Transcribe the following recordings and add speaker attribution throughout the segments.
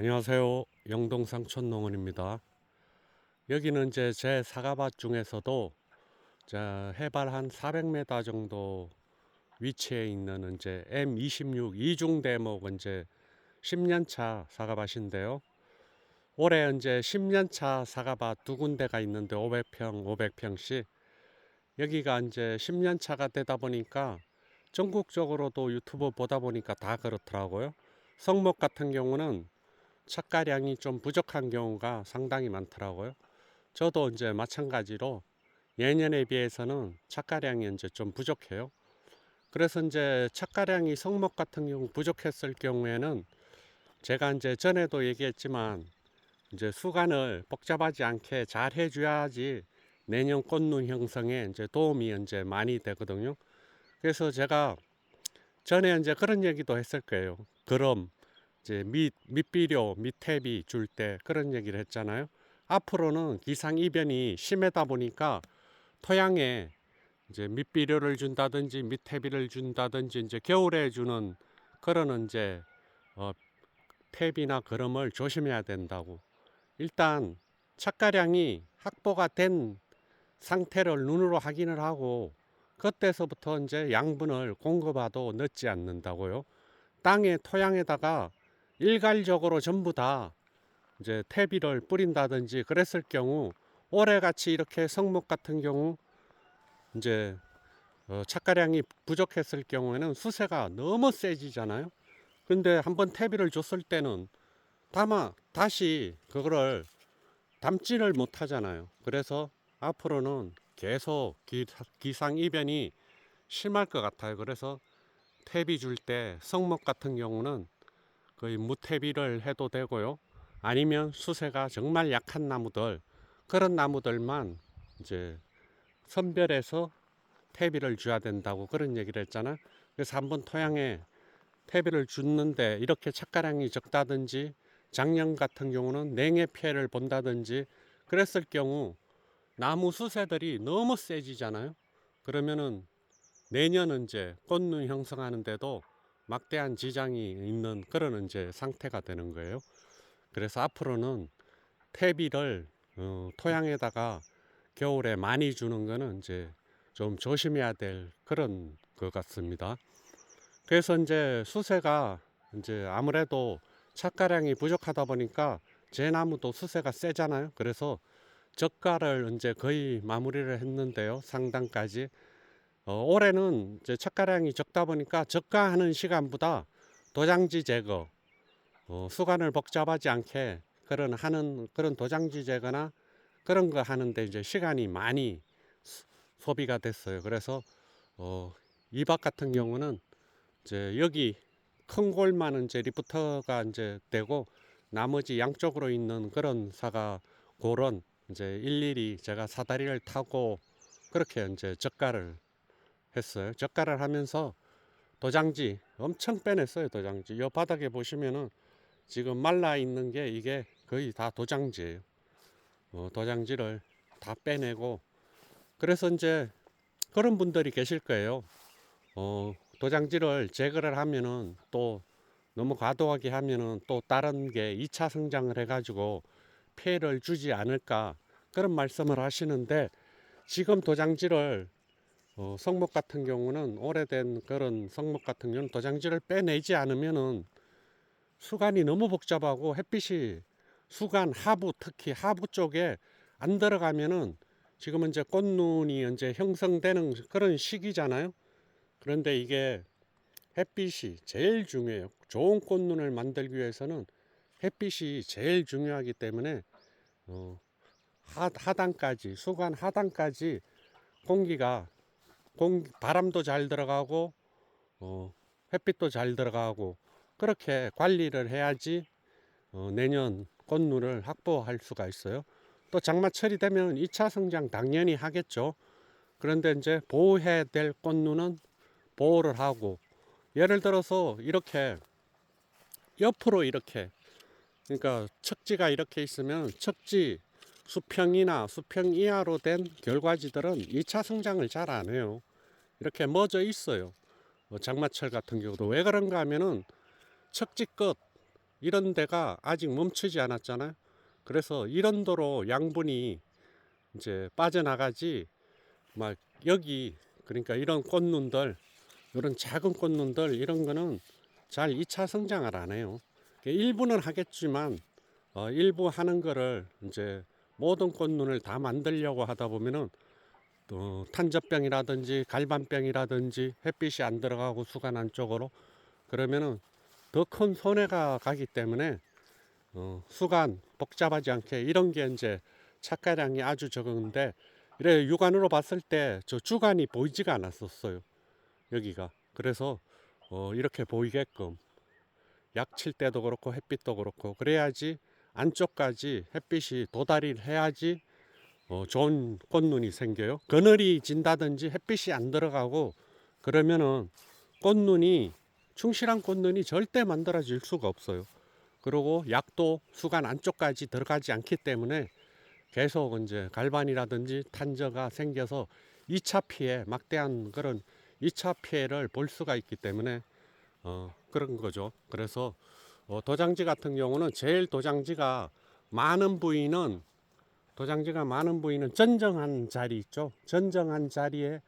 Speaker 1: 안녕하세요. 영동상 촌 농원입니다. 여기는 이제 제 사과밭 중에서도 자, 해발 한 400m 정도 위치에 있는 이제 M26 이중 대목 이제 10년 차 사과밭인데요. 올해 이제 10년 차 사과밭 두 군데가 있는데 500평, 500평씩 여기가 이제 10년 차가 되다 보니까 전국적으로도 유튜브 보다 보니까 다 그렇더라고요. 성목 같은 경우는 착가량이 좀 부족한 경우가 상당히 많더라고요. 저도 이제 마찬가지로 예년에 비해서는 착가량이 이제 좀 부족해요. 그래서 이제 착가량이 성목 같은 경우 부족했을 경우에는 제가 이제 전에도 얘기했지만 이제 수간을 복잡하지 않게 잘 해줘야지 내년 꽃눈 형성에 이제 도움이 이제 많이 되거든요. 그래서 제가 전에 이제 그런 얘기도 했을 거예요. 그럼 이제 밑 밑비료 밑탭이 줄 때 그런 얘기를 했잖아요. 앞으로는 기상 이변이 심하다 보니까 토양에 이제 밑비료를 준다든지 밑탭이를 준다든지 이제 겨울에 주는 그런 이제 어, 탭이나 그름을 조심해야 된다고. 일단 착가량이 확보가 된 상태를 눈으로 확인을 하고 그때서부터 이제 양분을 공급하도 늦지 않는다고요. 땅에 토양에다가 일괄적으로 전부 다 이제 퇴비를 뿌린다든지 그랬을 경우 올해 같이 이렇게 성목 같은 경우 이제 어, 착가량이 부족했을 경우에는 수세가 너무 세지잖아요. 근데 한번 퇴비를 줬을 때는 다마 다시 그거를 담지를 못하잖아요. 그래서 앞으로는 계속 기, 기상 이변이 심할 것 같아요. 그래서 퇴비 줄 때 성목 같은 경우는 거의 무퇴비를 해도 되고요. 아니면 수세가 정말 약한 나무들 그런 나무들만 이제 선별해서 퇴비를 줘야 된다고 그런 얘기를 했잖아. 그래서 한번 토양에 퇴비를 줬는데 이렇게 착가량이 적다든지 작년 같은 경우는 냉해 피해를 본다든지 그랬을 경우 나무 수세들이 너무 세지잖아요. 그러면은 내년은 이제 꽃눈 형성하는데도 막대한 지장이 있는 그런 이제 상태가 되는 거예요. 그래서 앞으로는 퇴비를 어, 토양에다가 겨울에 많이 주는 거는 이제 좀 조심해야 될 그런 것 같습니다. 그래서 이제 수세가 이제 아무래도 착가량이 부족하다 보니까 제 나무도 수세가 세잖아요. 그래서 적가를 이제 거의 마무리를 했는데요. 상당까지 어, 올해는 이제 착가량이 적다 보니까 적가하는 시간보다 도장지 제거, 어, 수간을 복잡하지 않게 그런 하는 그런 도장지 제거나 그런 거 하는데 이제 시간이 많이 수, 소비가 됐어요. 그래서 어, 이박 같은 경우는 이제 여기 큰 골만은 이제 리프터가 이제 되고 나머지 양쪽으로 있는 그런 사가 골은 이제 일일이 제가 사다리를 타고 그렇게 이제 적가를 했어요. 젓가락을 하면서 도장지 엄청 빼냈어요. 도장지. 이 바닥에 보시면은 지금 말라 있는 게 이게 거의 다 도장지예요. 어, 도장지를 다 빼내고 그래서 이제 그런 분들이 계실 거예요. 어, 도장지를 제거를 하면은 또 너무 과도하게 하면은 또 다른 게 2차 성장을 해가지고 피해를 주지 않을까 그런 말씀을 하시는데 지금 도장지를 어, 성목 같은 경우는 오래된 그런 성목 같은 경우는 도장지를 빼내지 않으면은 수간이 너무 복잡하고 햇빛이 수간 하부 특히 하부 쪽에 안 들어가면은 지금은 이제 꽃눈이 이제 형성되는 그런 시기잖아요. 그런데 이게 햇빛이 제일 중요해요. 좋은 꽃눈을 만들기 위해서는 햇빛이 제일 중요하기 때문에 어, 하, 하단까지 수간 하단까지 공기가 공 바람도 잘 들어가고 어, 햇빛도 잘 들어가고 그렇게 관리를 해야지 어, 내년 꽃눈을 확보할 수가 있어요. 또 장마철이 되면 2차 성장 당연히 하겠죠. 그런데 이제 보호해야 될 꽃눈은 보호를 하고 예를 들어서 이렇게 옆으로 이렇게 그러니까 척지가 이렇게 있으면 척지 수평이나 수평 이하로 된 결과지들은 2차 성장을 잘 안 해요. 이렇게 멎어 있어요. 뭐 장마철 같은 경우도 왜 그런가 하면은 척지 끝 이런 데가 아직 멈추지 않았잖아요. 그래서 이런 도로 양분이 이제 빠져나가지 막 여기 그러니까 이런 꽃눈들 이런 작은 꽃눈들 이런 거는 잘 2차 성장을 안 해요. 일부는 하겠지만 어, 일부 하는 거를 이제 모든 꽃눈을 다 만들려고 하다 보면은 또 탄저병이라든지 갈반병이라든지 햇빛이 안 들어가고 수간 안쪽으로 그러면은 더 큰 손해가 가기 때문에 어, 수간 복잡하지 않게 이런 게 이제 착가량이 아주 적은데 이래 육안으로 봤을 때 저 주간이 보이지가 않았었어요 여기가. 그래서 어, 이렇게 보이게끔 약 칠 때도 그렇고 햇빛도 그렇고 그래야지 안쪽까지 햇빛이 도달을 해야지 어, 좋은 꽃눈이 생겨요. 그늘이 진다든지 햇빛이 안 들어가고 그러면은 꽃눈이 충실한 꽃눈이 절대 만들어질 수가 없어요. 그리고 약도 수간 안쪽까지 들어가지 않기 때문에 계속 이제 갈반이라든지 탄저가 생겨서 2차 피해 막대한 그런 2차 피해를 볼 수가 있기 때문에 어, 그런 거죠. 그래서 어, 도장지 같은 경우는 제일 도장지가 많은 부위는 도장지가 많은 부위는 전정한 자리 있죠. 전정한 자리에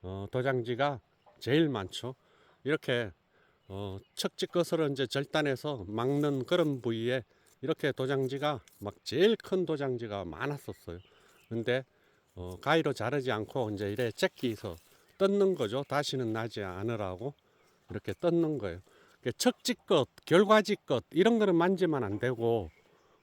Speaker 1: 어, 도장지가 제일 많죠. 이렇게 어, 척지 것을 이제 절단해서 막는 그런 부위에 이렇게 도장지가 막 제일 큰 도장지가 많았었어요. 근데 어, 가위로 자르지 않고 이제 이래 째끼서 뜯는 거죠. 다시는 나지 않으라고 이렇게 뜯는 거예요. 그 척지 것, 결과지 것 이런 거는 만지면 안 되고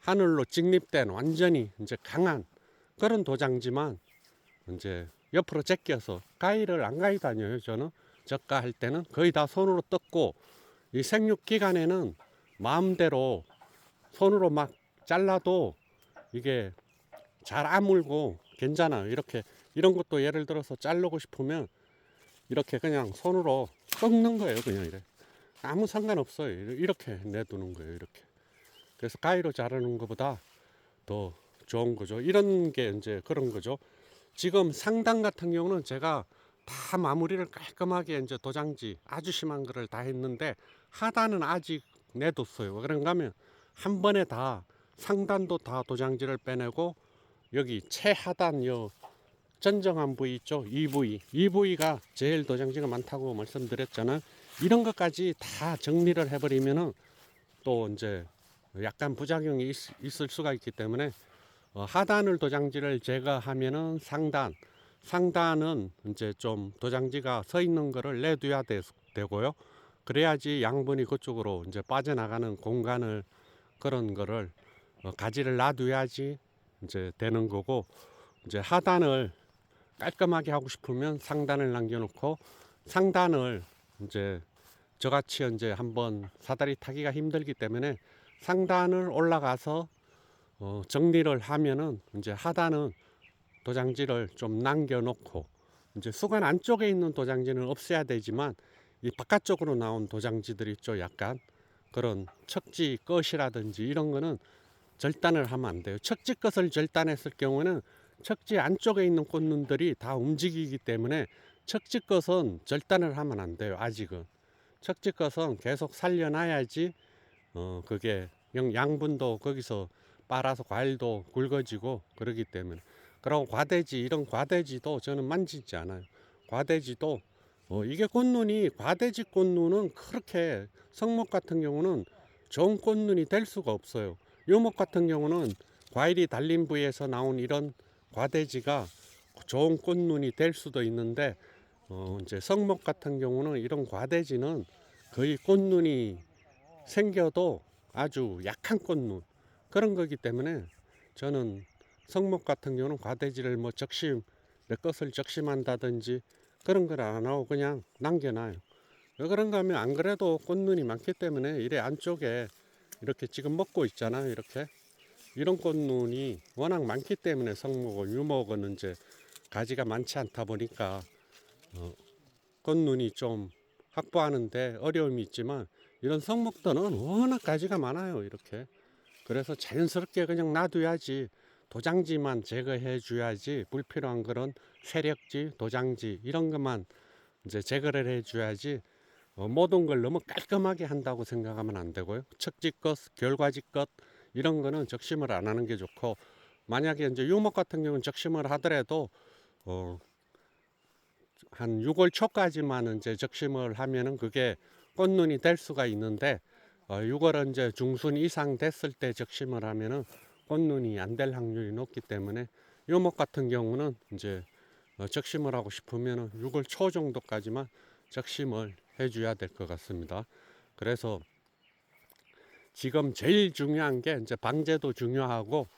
Speaker 1: 하늘로 직립된 완전히 이제 강한 그런 도장지만 이제 옆으로 제껴서 가위를 안 가위 다녀요. 저는 저가 할 때는 거의 다 손으로 뜯고 이 생육 기간에는 마음대로 손으로 막 잘라도 이게 잘 아물고 괜찮아요. 이렇게 이런 것도 예를 들어서 자르고 싶으면 이렇게 그냥 손으로 꺾는 거예요. 그냥 이래. 아무 상관없어요. 이렇게 내두는 거예요. 이렇게. 그래서 가위로 자르는 것보다 더 좋은 거죠. 이런 게 이제 그런 거죠. 지금 상단 같은 경우는 제가 다 마무리를 깔끔하게 이제 도장지 아주 심한 거를 다 했는데 하단은 아직 내뒀어요. 왜 그런가 하면 한 번에 다 상단도 다 도장지를 빼내고 여기 최하단 요 전정한 부위 있죠. 이 부위. 이 부위가 제일 도장지가 많다고 말씀드렸잖아요. 이런 것까지 다 정리를 해버리면은 또 이제 약간 부작용이 있, 있을 수가 있기 때문에 어, 하단을 도장지를 제거하면은 상단, 상단은 이제 좀 도장지가 서 있는 거를 내둬야 되, 되고요. 그래야지 양분이 그쪽으로 이제 빠져나가는 공간을 그런 거를 어, 가지를 놔둬야지 이제 되는 거고 이제 하단을 깔끔하게 하고 싶으면 상단을 남겨놓고 상단을 이제 저같이 이제 한번 사다리 타기가 힘들기 때문에 상단을 올라가서 어, 정리를 하면은 이제 하단은 도장지를 좀 남겨놓고 이제 수관 안쪽에 있는 도장지는 없애야 되지만 이 바깥쪽으로 나온 도장지들 있죠 약간 그런 척지 끝이라든지 이런 거는 절단을 하면 안 돼요. 척지 끝을 절단했을 경우는 척지 안쪽에 있는 꽃눈들이 다 움직이기 때문에 척지 끝은 절단을 하면 안 돼요 아직은. 척지 끝은 계속 살려놔야지 어 그게 영- 양분도 거기서 빨아서 과일도 굵어지고 그러기 때문에. 그리고 과대지 이런 과대지도 저는 만지지 않아요. 과대지도 어 이게 꽃눈이 과대지 꽃눈은 그렇게 성목 같은 경우는 좋은 꽃눈이 될 수가 없어요. 요목 같은 경우는 과일이 달린 부위에서 나온 이런 과대지가 좋은 꽃눈이 될 수도 있는데 어 이제 성목 같은 경우는 이런 과대지는 거의 꽃눈이 생겨도 아주 약한 꽃눈 그런 거기 때문에 저는 성목 같은 경우는 과대지를 뭐 적심 내 것을 적심한다든지 그런 걸 안 하고 그냥 남겨놔요. 왜 그런가 하면 안 그래도 꽃눈이 많기 때문에 이래 안쪽에 이렇게 지금 먹고 있잖아요. 이렇게 이런 꽃눈이 워낙 많기 때문에 성목은 유목은 이제 가지가 많지 않다 보니까 어, 꽃눈이 좀 확보하는데 어려움이 있지만 이런 성목들은 워낙 가지가 많아요 이렇게 그래서 자연스럽게 그냥 놔둬야지 도장지만 제거해 줘야지 불필요한 그런 세력지 도장지 이런 것만 이제 제거를 해 줘야지 어, 모든 걸 너무 깔끔하게 한다고 생각하면 안 되고요. 척지 것, 결과지 것 이런 거는 적심을 안 하는 게 좋고 만약에 이제 유목 같은 경우는 적심을 하더라도 어, 한 6월 초까지만 이제 적심을 하면은 그게 꽃눈이 될 수가 있는데 어, 6월 이제 중순 이상 됐을 때 적심을 하면은 꽃눈이 안 될 확률이 높기 때문에 유목 같은 경우는 이제 어, 적심을 하고 싶으면은 6월 초 정도까지만 적심을 해줘야 될 것 같습니다. 그래서 지금 제일 중요한 게 이제 방제도 중요하고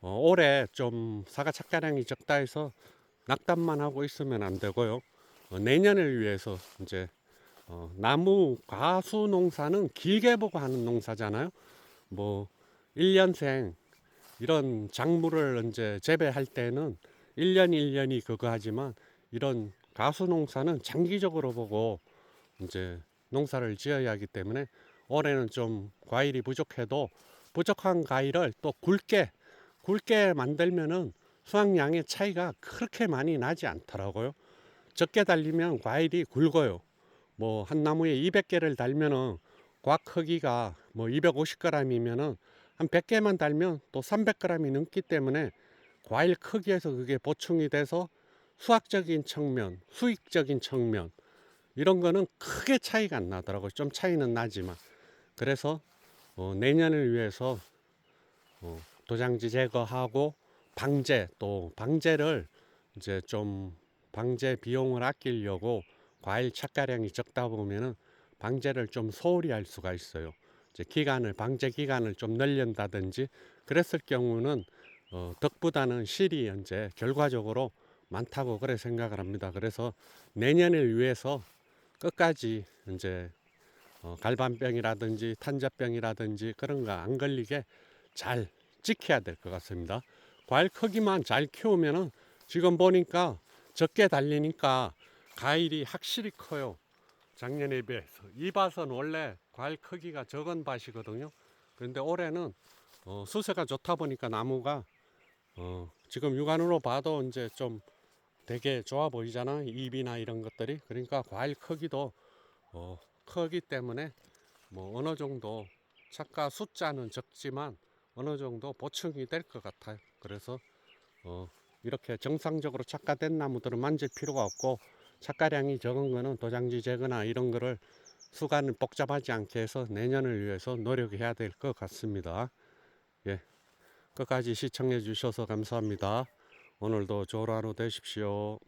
Speaker 1: 어, 올해 좀 사과 착가량이 적다 해서 낙담만 하고 있으면 안 되고요. 어, 내년을 위해서 이제 어, 나무 과수 농사는 길게 보고 하는 농사잖아요. 뭐 1년생 이런 작물을 이제 재배할 때는 1년 1년이 그거 하지만 이런 가수 농사는 장기적으로 보고 이제 농사를 지어야 하기 때문에 올해는 좀 과일이 부족해도 부족한 과일을 또 굵게 굵게 만들면은 수확량의 차이가 그렇게 많이 나지 않더라고요. 적게 달리면 과일이 굵어요. 뭐 한 나무에 200개를 달면은 과 크기가 뭐 250g이면은 한 100개만 달면 또 300g이 넘기 때문에 과일 크기에서 그게 보충이 돼서 수학적인 측면, 수익적인 측면 이런 거는 크게 차이가 안 나더라고요. 좀 차이는 나지만 그래서 어, 내년을 위해서 어, 도장지 제거하고 방제 또 방제를 이제 좀 방제 비용을 아끼려고 과일 착가량이 적다 보면은 방제를 좀 소홀히 할 수가 있어요. 이제 기간을 방제 기간을 좀 늘린다든지 그랬을 경우는 어, 덕보다는 실이 현재 결과적으로 많다고 그래 생각을 합니다. 그래서 내년을 위해서 끝까지 이제 어, 갈반병이라든지 탄저병이라든지 그런 거 안 걸리게 잘 지켜야 될 것 같습니다. 과일 크기만 잘 키우면은 지금 보니까 적게 달리니까 과일이 확실히 커요. 작년에 비해서 이 밭은 원래 과일 크기가 적은 밭이거든요. 그런데 올해는 어, 수세가 좋다 보니까 나무가 어, 지금 육안으로 봐도 이제 좀 되게 좋아 보이잖아 잎이나 이런 것들이 그러니까 과일 크기도 어, 크기 때문에 뭐 어느 정도 착가 숫자는 적지만 어느 정도 보충이 될 것 같아요. 그래서 어, 이렇게 정상적으로 착가된 나무들은 만질 필요가 없고 착가량이 적은 거는 도장지 제거나 이런 거를 수간을 복잡하지 않게 해서 내년을 위해서 노력해야 될 것 같습니다. 예. 끝까지 시청해 주셔서 감사합니다. 오늘도 좋은 하루 되십시오.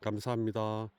Speaker 1: 감사합니다.